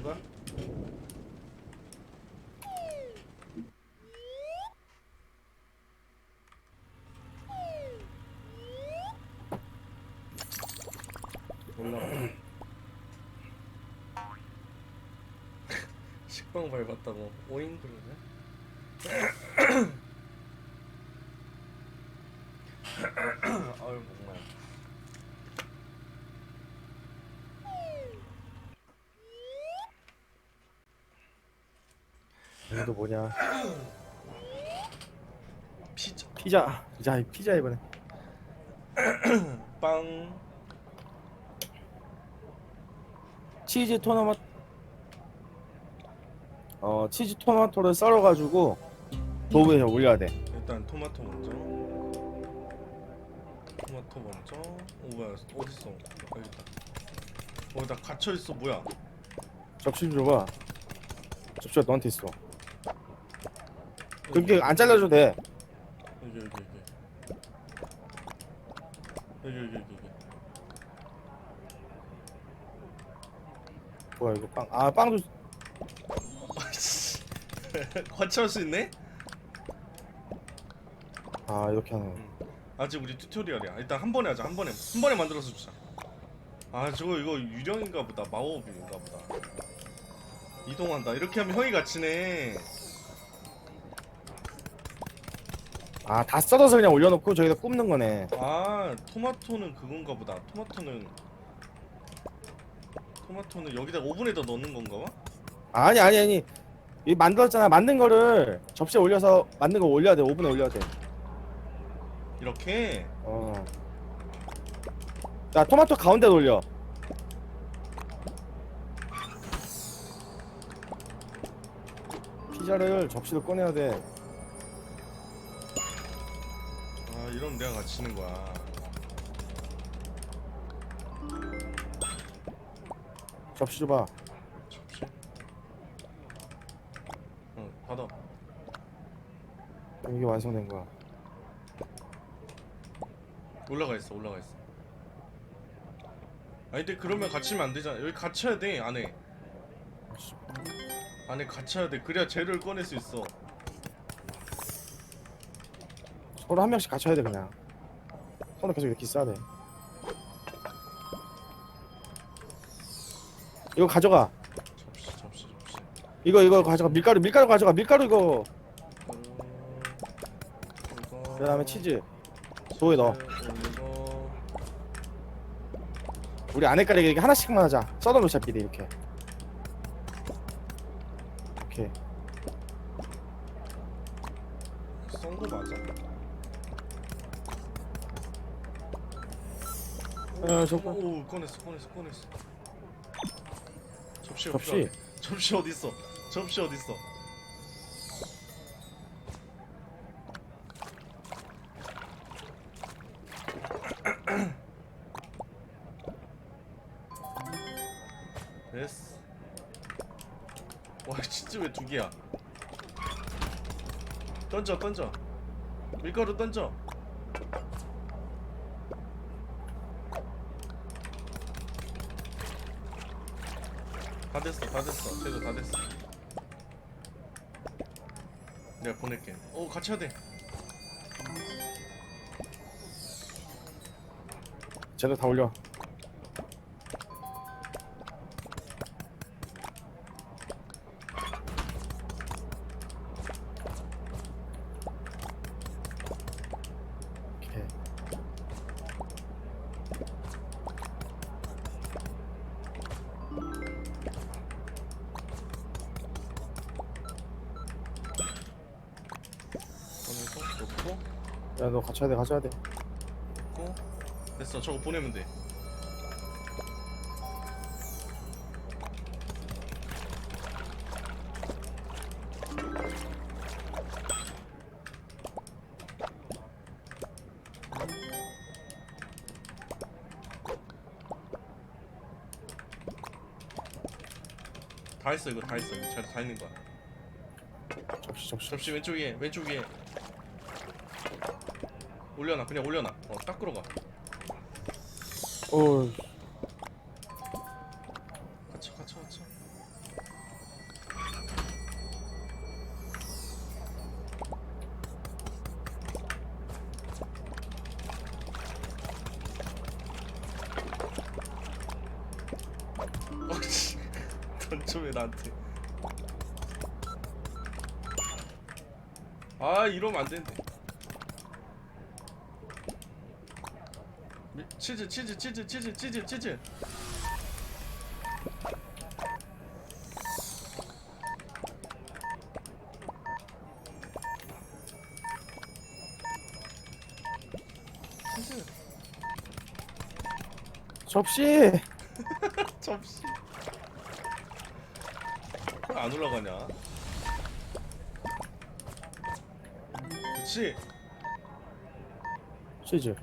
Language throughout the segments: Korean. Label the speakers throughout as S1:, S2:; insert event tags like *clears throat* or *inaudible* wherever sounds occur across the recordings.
S1: 가는 거야? 올라가. 식빵 밟았다고 오잉 그러네. 아유 목마야.
S2: 이것도 뭐냐.
S1: 피자.
S2: 피자. 자 피자 이번에. *clears throat*
S1: 빵.
S2: 치즈 토마토 어 치즈 토마토를 썰어가지고 도구에 올려야 돼.
S1: 일단 토마토 먼저. 토마토 먼저. 오 뭐야 어딨어? 여기 있다. 어나 갇혀있어. 뭐야?
S2: 접시 좀 줘봐. 접시가 너한테 있어 그렇게 안 잘라줘도 돼.
S1: 여기 여기 여기 여기 여기 여기 여기
S2: 뭐야 이거 빵 아 빵도
S1: 아이씨 관찰할 *laughs* 수 있네?
S2: 아 이렇게 하는
S1: 아직 우리 튜토리얼이야. 일단 한 번에 하자. 한 번에 한 번에 만들어서 주자. 아 저거 이거 유령인가 보다. 마법인가 보다. 이동한다. 이렇게 하면 형이 갇히네
S2: 아 다 썰어서 그냥 올려놓고 저기다 굽는 거네.
S1: 아 토마토는 그건가 보다. 토마토는 토마토는 여기다 오븐에다 넣는 건가 봐?
S2: 아니 아니 아니. 이 만들었잖아. 만든 거를 접시에 올려서 만든 거 올려야 돼. 오븐에 올려야
S1: 이렇게?
S2: 돼어자 토마토 가운데 올려. 피자를 접시로 꺼내야 돼
S1: 이러면 내가 갇히는 거야.
S2: 접시 줘봐.
S1: 접시? 어 받아.
S2: 이게 완성된 거야.
S1: 올라가 있어 올라가 있어. 아니 근데 그러면 갇히면 안 되잖아. 여기 갇혀야 돼 안에. 안에 갇혀야 돼. 그래야 재료를 꺼낼 수 있어
S2: 서로 한 명씩 갖춰야 돼 그냥. 손을 계속 이렇게 써야 돼. 이거 가져가.
S1: 접시 접시 접시
S2: 이거 이거 가져가. 밀가루 밀가루 가져가. 밀가루 이거. 그 다음에 치즈. 도에 넣어. 우리 안에 깔리게 이렇게 하나씩만 하자. 썰어놓자 미리 이렇게 어, 저거.
S1: 오 꺼냈어. 꺼냈어 꺼냈어 접시
S2: 접시.
S1: 접시? 접시 어디 있어? 접시 어디 있어? 됐어. 와 진짜 왜 두 개야? 던져 던져. 밀가루 던져 다 됐어 다 됐어. 재료 다 됐어. 내가 보낼게. 오 같이 해야 돼
S2: 쟤도 다 올려 갖춰야 돼 갖춰야 돼.
S1: 넣고 됐어 저거 보내면 돼. 다 했어 이거 다 했어. 이거 잘 다 있는 거야.
S2: 접시 접시
S1: 접시 왼쪽 위에 왼쪽 위에 올려놔. 그냥 올려놔. 어 딱 들어가
S2: 어
S1: 갇혀 갇혀 갇혀. 어, 씨. *laughs* 던져 왜 나한테. 아 이러면 안 되는데. 치즈 치즈 치즈 치즈 치즈 치즈. 치즈.
S2: 접시. *laughs*
S1: 접시. 왜안 올라가냐? 그치?
S2: 치즈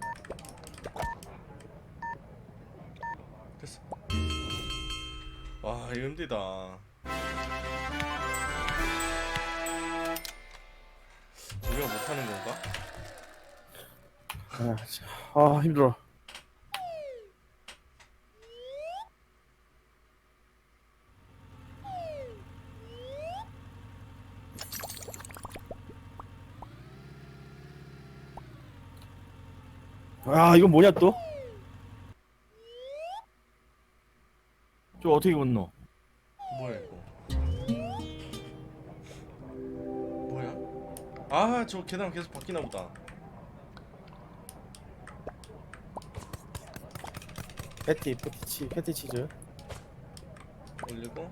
S1: 힘들다 우리가 못하는 건가?
S2: 아, 참. 아 힘들어 아 이건 뭐냐 또? 저 어떻게 건너?
S1: 아 저 계단 계속 바뀌나 보다.
S2: 패티 패티 치 패티 치즈.
S1: 올리고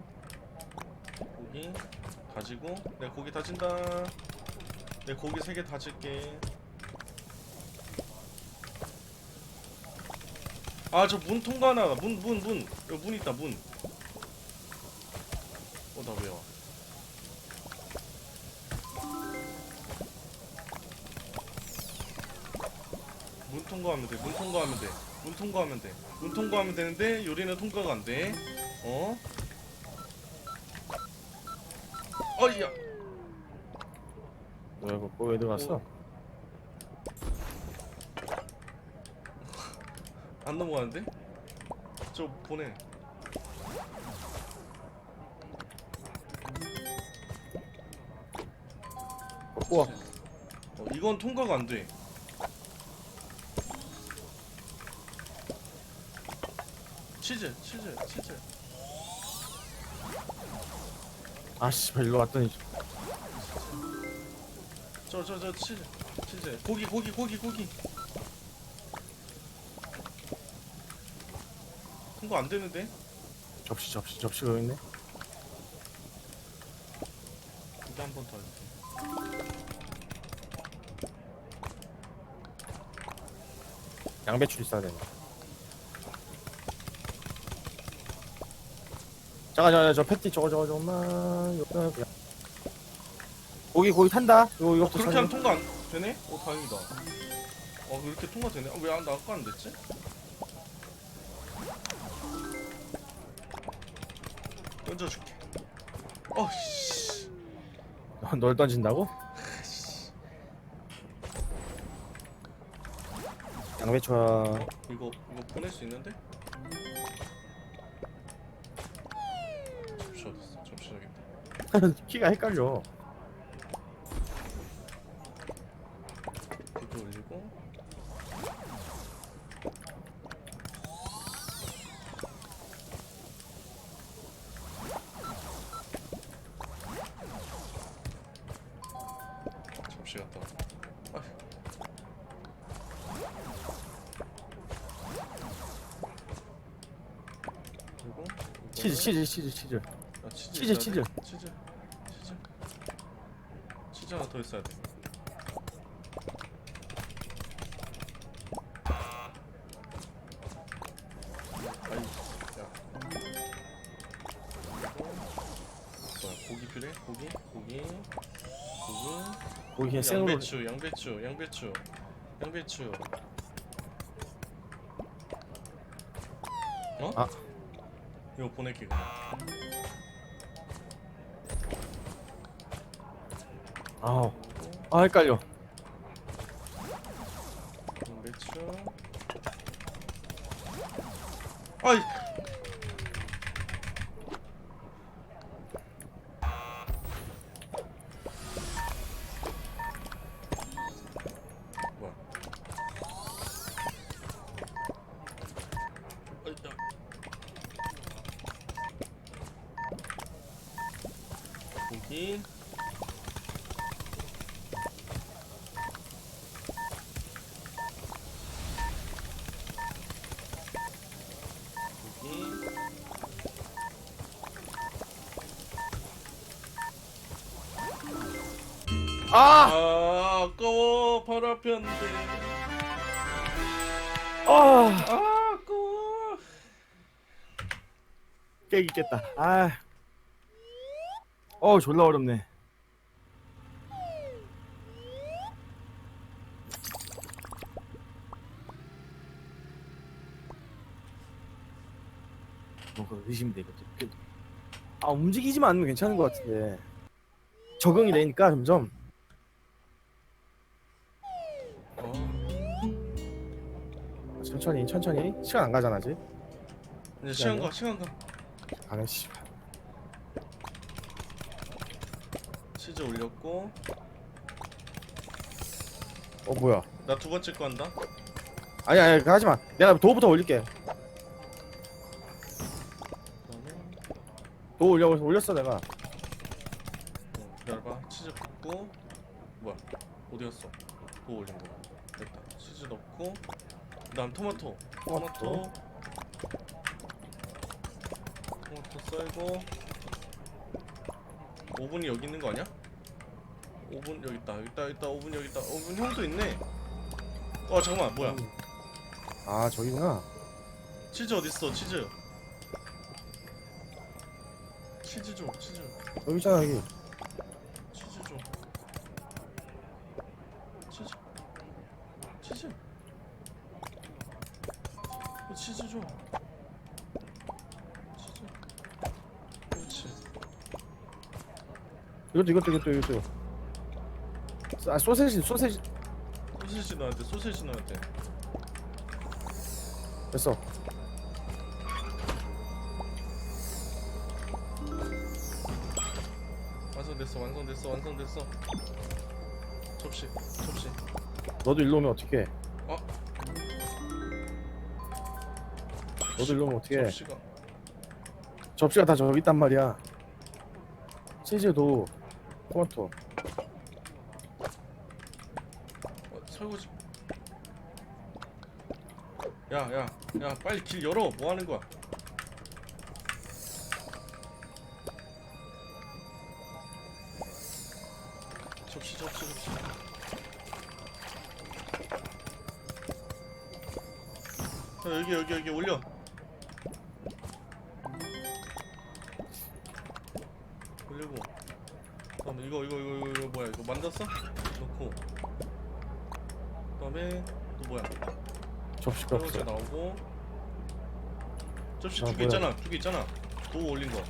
S1: 고기 다지고 내가 고기 다진다. 내 고기 세 개 다질게. 아 저 문 통과하나? 문문 문. 여기 문 있다 문 통과하면 돼. 문 통과하면 돼. 문 통과하면 되는데 요리는 통과가 안 돼. 어? 어이야.
S2: 뭐야 이거 왜 들어갔어? *laughs*
S1: 안 넘어가는데? 저 보내.
S2: 우와
S1: 어, 이건 통과가 안 돼. 치즈, 치즈, 치즈.
S2: 아씨 일로 왔더니
S1: 저, 저, 저 치즈, 치즈. 고기, 고기, 고기, 고기. 통과 안 되는데?
S2: 접시 접시 접시가 여기 있네
S1: 이거 한번 더 할게.
S2: 양배추 있어야 되네 잠깐 잠깐 저 패티 저거 저거 저거만 이거 그냥. 고기 고기 탄다 이거 이거
S1: 그렇게 하면 통과 안 되네? 오 다행이다. 어 그렇게 통과 되네. 어, 왜안 아까 안 됐지? 던져줄게. 어씨.
S2: 널 던진다고? 양배추와
S1: 이거 이거 보낼 수 있는데? *laughs*
S2: 키가 헷갈려
S1: 이거 올리고. 접시 갖다 와. 아휴. 그리고
S2: 치즈 치즈 치즈 치즈
S1: 아, 치즈
S2: 치즈,
S1: 있어야
S2: 치즈.
S1: 돼? 치즈 치즈 치즈 하나 더 있어야 돼 아이 야 뭐야 고기 필요해? 고기? 고기 고기
S2: 고기 그냥 생으로
S1: 양배추 양배추 양배추 양배추 어?
S2: 아.
S1: 이거 보낼게 그냥
S2: 아우 아 헷갈려.
S1: 양배추 아이. 뭐야? 야. 고기
S2: 아!
S1: 아 아까워 바로 앞이었는데
S2: 아!
S1: 아 아까워
S2: 깨기 깼다. 아. 어, 졸라 어렵네. 뭔가 의심돼 이것도. 아 움직이지만 않으면 괜찮은 것 같은데 적응이 되니까 점점 천천히 천천히 시간 안 가잖아 아직.
S1: 이제 시간 가 시간 가
S2: 아는 씨.
S1: 치즈 올렸고
S2: 어 뭐야?
S1: 나 두 번째 거 한다
S2: 아니 아니 그거 하지 마. 내가 도부터 올릴게.
S1: 그다음에
S2: 도 올려 올렸어 내가.
S1: 어, 기다려봐 치즈 붓고 뭐야 어디였어 또 올린 거야 됐다 치즈 넣고 그다음 토마토. 토마토.
S2: 토마토.
S1: 썰고. 오븐이 여기 있는 거 아니야? 오븐 여기 있다. 여기 있다 여기 있다. 오븐 여기 있다. 오븐 형도 있네. 어 잠깐만. 뭐야?
S2: 아 저기구나.
S1: 치즈 어디 있어? 치즈. 치즈 줘 치즈.
S2: 여기 있잖아 여기.
S1: 치즈 줘 치즈 치즈 어, 치즈 줘 치즈. 그렇지.
S2: 이것도 이것도 이것도 이것도. 아 소세지 소세지.
S1: 소세지 돼 소세지 돼.
S2: 됐어.
S1: 완성됐어 완성됐어 완성됐어. 접시 접시.
S2: 너도 일로 오면 어떡해? 너도 일로 오면 어떡해?
S1: 접시가
S2: 접시가 다 저기 있단 말이야. 치즈도 토마토.
S1: 어, 설거지 야야야 빨리 길 열어 뭐 하는 거야 접시 접시 접시 자, 여기 여기 여기 올려 이거 이거 이거 이거, 이거 뭐야? 이거 만졌어? 넣고. 그다음에 또 뭐야?
S2: 접시가
S1: 설거지
S2: 없어.
S1: 나오고. 접시
S2: 아,
S1: 두 개
S2: 뭐야.
S1: 있잖아 두 개 있잖아. 도 올린 거.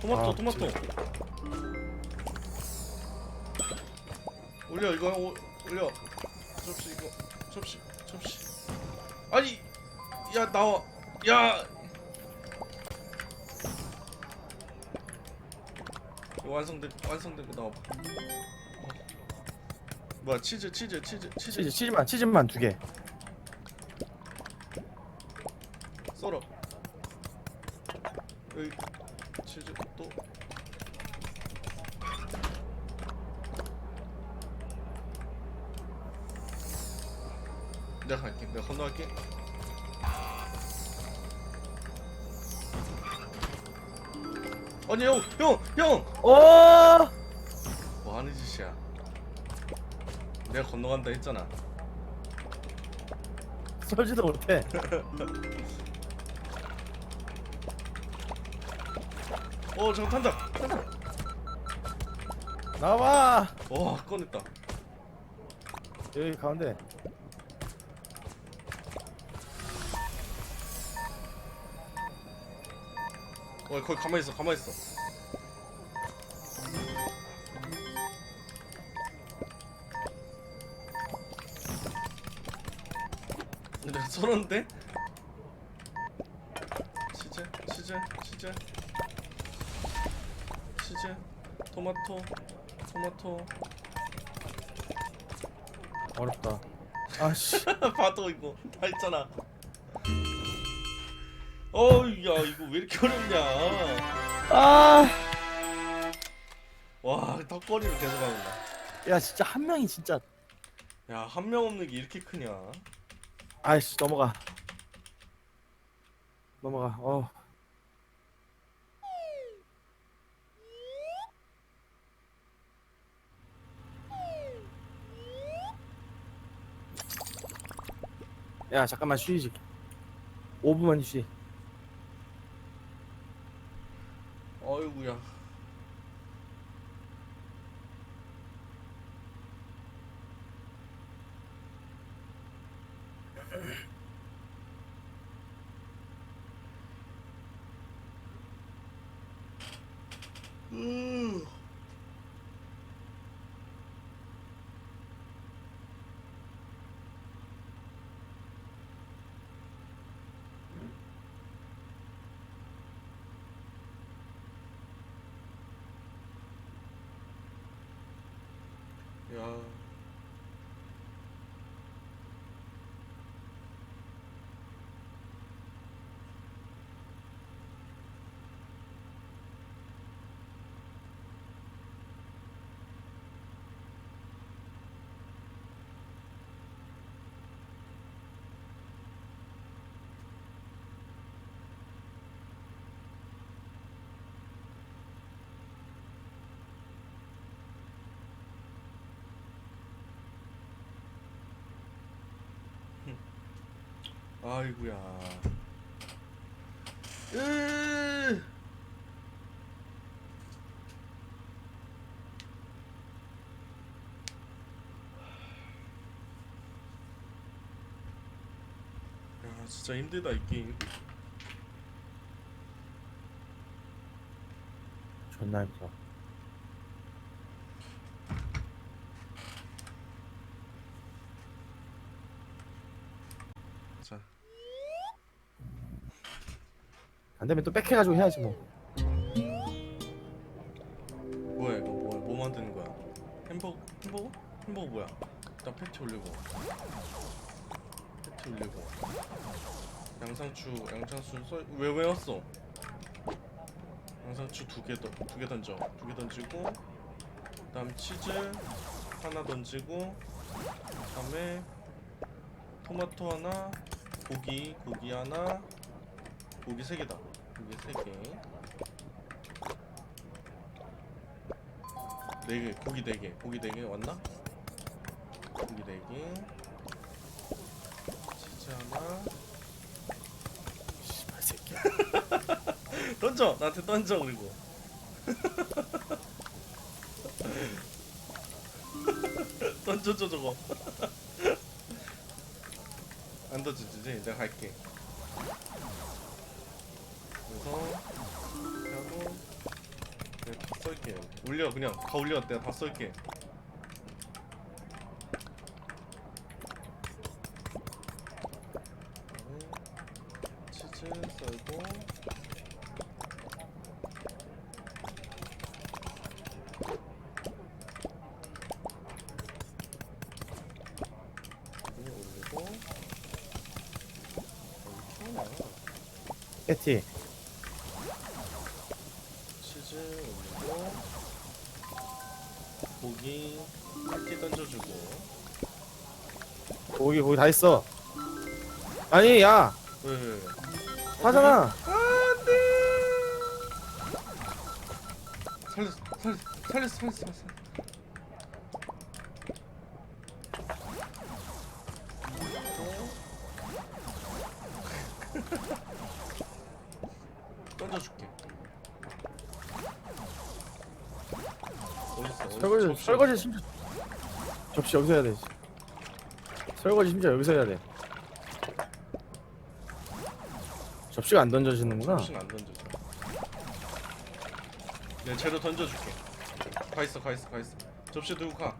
S1: 토마토
S2: 아,
S1: 토마토. 올려 이거 오, 올려. 접시 이거. 접시 접시. 아니 야 나와. 야 완성된 완성된 거 나와 뭐야 치즈 치즈 치즈 치즈.
S2: 치즈 치즈만 치즈만 두 개.
S1: 썰어. 여기 치즈 또. 내가 갈게. 내가 건너갈게 아니 형 형 형
S2: 어!
S1: 뭐 하는 짓이야 내가 건너간다 했잖아 *laughs*
S2: 썰지도 못해.
S1: 어 저거 탄다 탄다
S2: 나와.
S1: 와 꺼냈다
S2: 여기 가운데.
S1: 어 거기 가만히 있어 가만히 있어 근데 썰었는데? 치즈 치즈 치즈 치즈 토마토 토마토
S2: 어렵다. *laughs* 아씨.
S1: 봐도 이거 다 있잖아 어우 야 이거 왜 이렇게 어렵냐?
S2: 아.
S1: 와 턱걸이를 계속 하는다
S2: 야 진짜 한 명이 진짜.
S1: 야한 명 없는 게 이렇게 크냐?
S2: 아이씨 넘어가. 넘어가. 어. 야 잠깐만 쉬지. 5분만 쉬
S1: 어이구야 으. 야. 아이구야. 으. 야, 진짜 힘들다 이 게임.
S2: 존나 힘들어
S1: 자,
S2: 안 되면 또 빽해가지고 해야지 뭐.
S1: 뭐야 이거? 뭐야 뭐 만드는 거야? 햄버거 햄버거? 햄버거 뭐야? 일단 패티 올리고. 패티 올리고. 양상추 양상추 써왜 외웠어? 양상추 두개더두개 던져. 두 개 던지고 그다음 치즈 하나 던지고 그다음에 토마토 하나 고기 고기 하나 고기 세 개다 고기 세 개. 네 개, 고기 네 개, 고기 네개 왔나? 고기 네 개, 치즈 하나.
S2: 씨발 새끼야 *laughs*
S1: 던져, 나한테 던져 그리고. *laughs* 던져줘 저거. *laughs* 안 던져주지? 내가 갈게. 하고 내가 다 쏠게. 올려 그냥 다 올려. 내가 다 쏠게. 치즈 썰고
S2: 패티
S1: 고기
S2: 다 있어. 아니 야.
S1: 왜, 왜, 왜.
S2: 하잖아.
S1: 안돼 살렸어 살렸어 살렸어 살렸어 살렸어 던져줄게. 어딨어 어딨어?
S2: 설거지
S1: 접시
S2: 설거지? 심지어 접시 여기서 해야 돼 설거지 심지어 여기서 해야 돼. 접시가 안 던져지는구나.
S1: 접시는 안 던져줘 내가 재료 던져줄게. 가 있어 가 있어 가 있어. 접시 들고 가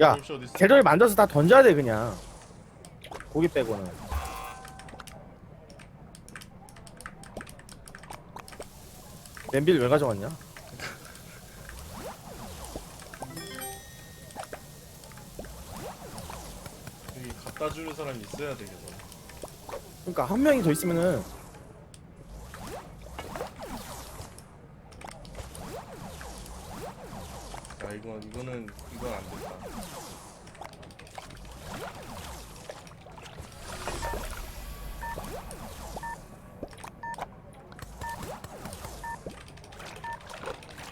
S2: 야? 재료를 만들어서 다 던져야 돼 그냥 고기 빼고는 냄비를 왜 가져왔냐?
S1: 여기 갖다 주는 사람이 있어야 되겠어.
S2: 그러니까 한 명이 더 있으면은
S1: 이거 이거는 이건 안 됐다.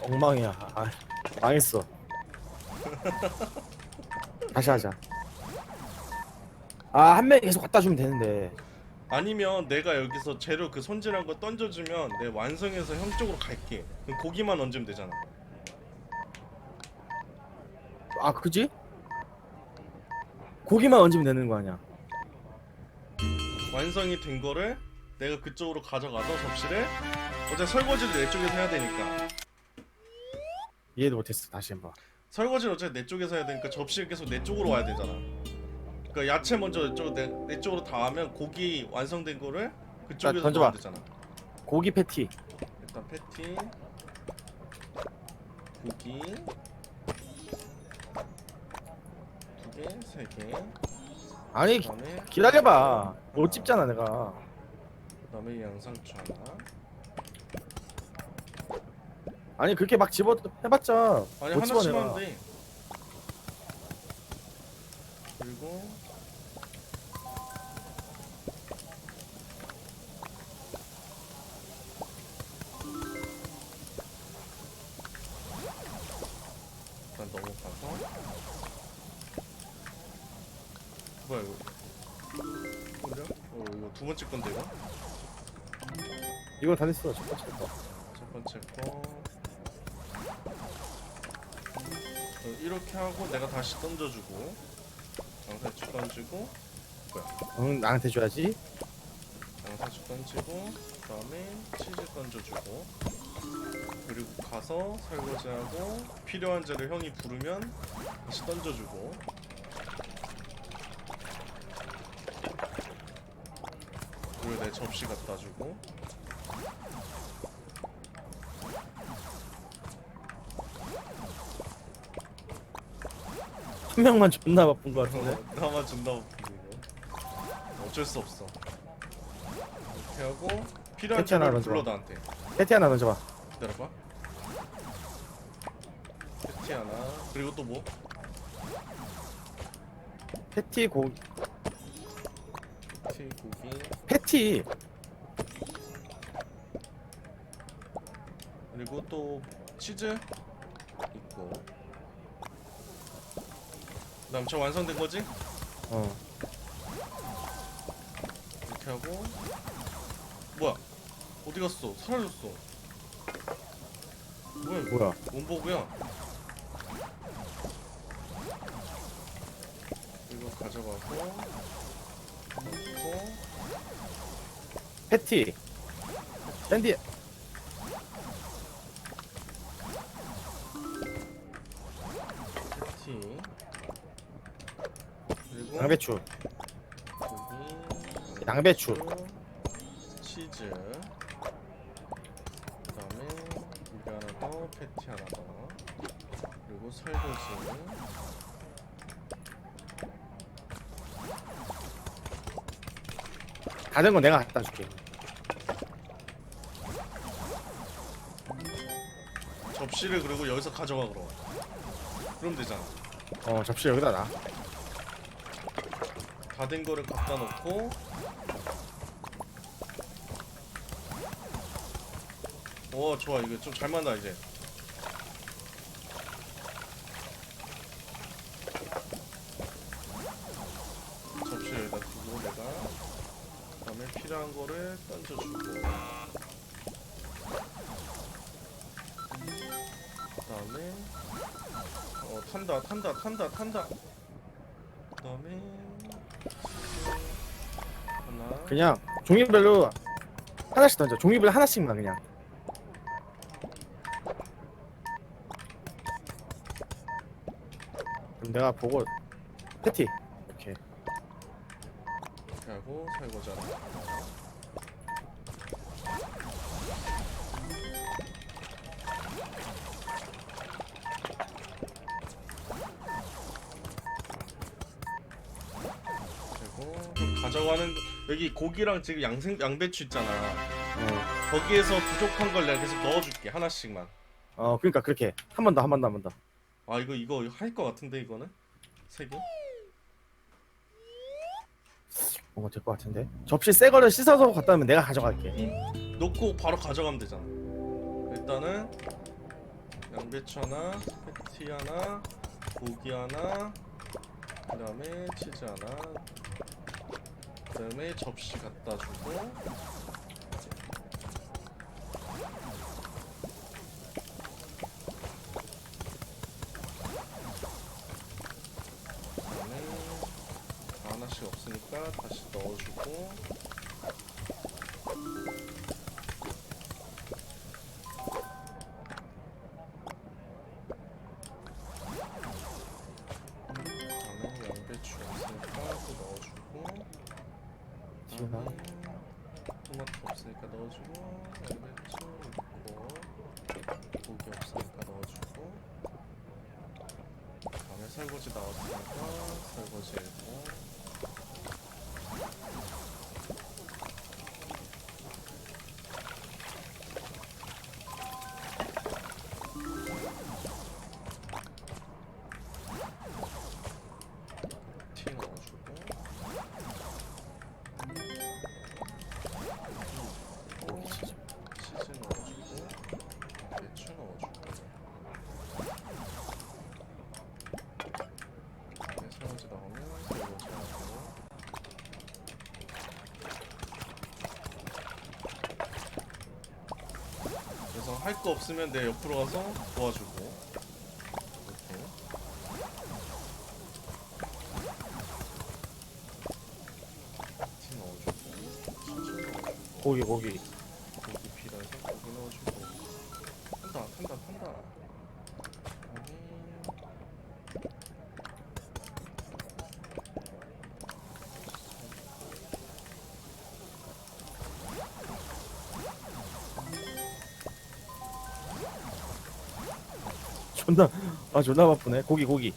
S2: 엉망이야 아, 망했어 *laughs* 다시 하자 아 한 명이 계속 갖다 주면 되는데
S1: 아니면 내가 여기서 재료 그 손질한 거 던져주면 내 완성해서 형 쪽으로 갈게. 그럼 고기만 얹으면 되잖아.
S2: 아 그지? 고기만 얹으면 되는 거 아니야
S1: 완성이 된 거를 내가 그쪽으로 가져가서 접시를 어차피 설거지를 내 쪽에서 해야 되니까
S2: 이해도 못했어 다시 해봐
S1: 설거지를 어차피 내 쪽에서 해야 되니까 접시를 계속 내 쪽으로 와야 되잖아. 그러니까 야채 먼저 이쪽 내, 내 쪽으로 다 하면 고기 완성된 거를 그쪽에서
S2: 던져봐.
S1: 넣으면 되잖아.
S2: 고기 패티
S1: 일단 패티 고기 개, 세 개.
S2: 아니
S1: 그다음에
S2: 기다려봐 못 집잖아 내가
S1: 그다음에 양상추 하나.
S2: 아니 그렇게 막 집어 해봤자
S1: 아니
S2: 못
S1: 하나씩
S2: 집어내나
S1: 하면 돼. 그리고 뭐야 이거? 뭐냐? 어 이거 두 번째 건데 이거?
S2: 이건 다 됐어 첫 번째 거
S1: 첫 번째 거 어, 이렇게 하고 내가 다시 던져주고 양상추 던지고
S2: 응 나한테 줘야지
S1: 양상추 던지고 그다음에 치즈 던져주고 그리고 가서 설거지하고 필요한 재료 형이 부르면 다시 던져주고 그리고 내 접시 갖다 주고.
S2: 한 명만 존나 바쁜 거 같은데?
S1: 어, 나만 준다고 부르고 어쩔 수 없어. 이렇게 하고 필요한
S2: 괜찮아, 던져.
S1: 불러 나한테
S2: 패티 하나 던져봐
S1: 기다려봐. 패티 하나. 그리고 또 뭐?
S2: 패티 고
S1: 패티 고기
S2: 패티.
S1: 그리고 또 치즈 있고. 그다음 저 완성된 거지?
S2: 어.
S1: 이렇게 하고. 뭐야? 어디 갔어? 사라졌어. 뭐야 이거?
S2: 뭐야?
S1: 원버그야. 이거 가져가고 넣고
S2: 패티. 샌디.
S1: 패티. 그리고
S2: 양배추.
S1: 고기.
S2: 양배추.
S1: 치즈. 그다음에 고기 하나 더 패티 하나 더. 그리고 설거지.
S2: 다된건 내가 갖다 줄게
S1: 접시를 그리고 여기서 가져가 그럼 그럼 되잖아.
S2: 어 접시 여기다 놔.
S1: 다 된 거를 갖다 놓고. 오 좋아. 이거 좀 잘 만나 이제 탄다 탄다. 그다음에 하나.
S2: 그냥 종이별로 하나씩 던져. 종이별 하나씩만 그냥. 그럼 내가 보고 패티. 이렇게
S1: 이렇게 하고 설거지 하나 여기 고기랑 지금 양생 양배추 있잖아.
S2: 어,
S1: 거기에서 부족한 걸 내가 계속 넣어줄게 하나씩만.
S2: 어 그러니까 그렇게. 한 번 더 한 번 더 한 번 더.
S1: 아 이거 이거 할 것 같은데 이거는? 세 개?
S2: 뭔가 될 것 같은데? 접시 새 거를 씻어서 갖다 놓으면 내가 가져갈게.
S1: 놓고 바로 가져가면 되잖아. 일단은 양배추 하나, 패티 하나, 고기 하나, 그다음에 치즈 하나, 그다음에 접시 갖다 주고 그다음에 다 하나씩 없으니까 다시 넣어주고 할 거 없으면 내 옆으로 가서 도와주고. 이렇게.
S2: 고기 고기 존나 아 존나 바쁘네. 고기 고기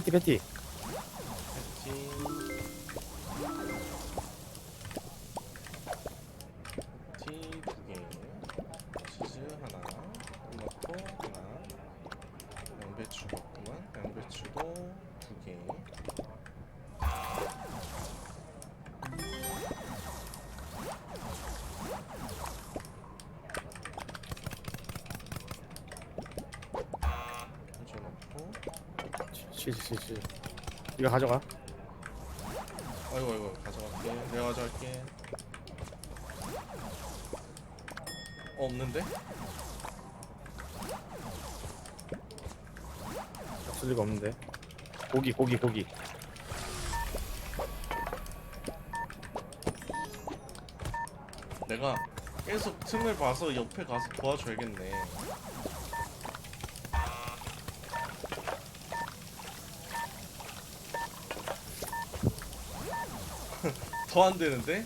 S2: 패티 패티. 패티
S1: 패티 패티 두개. 치즈 하나. 토마토 하나. 양배추가 없구만 양배추도 두 개
S2: 치즈 이거 가져가.
S1: 아이고 아이고 가져갈게. 내가 가져갈게. 어, 없는데?
S2: 없을 리가 없는데. 고기 고기 고기.
S1: 내가 계속 틈을 봐서 옆에 가서 도와줘야겠네 더 안 되는데?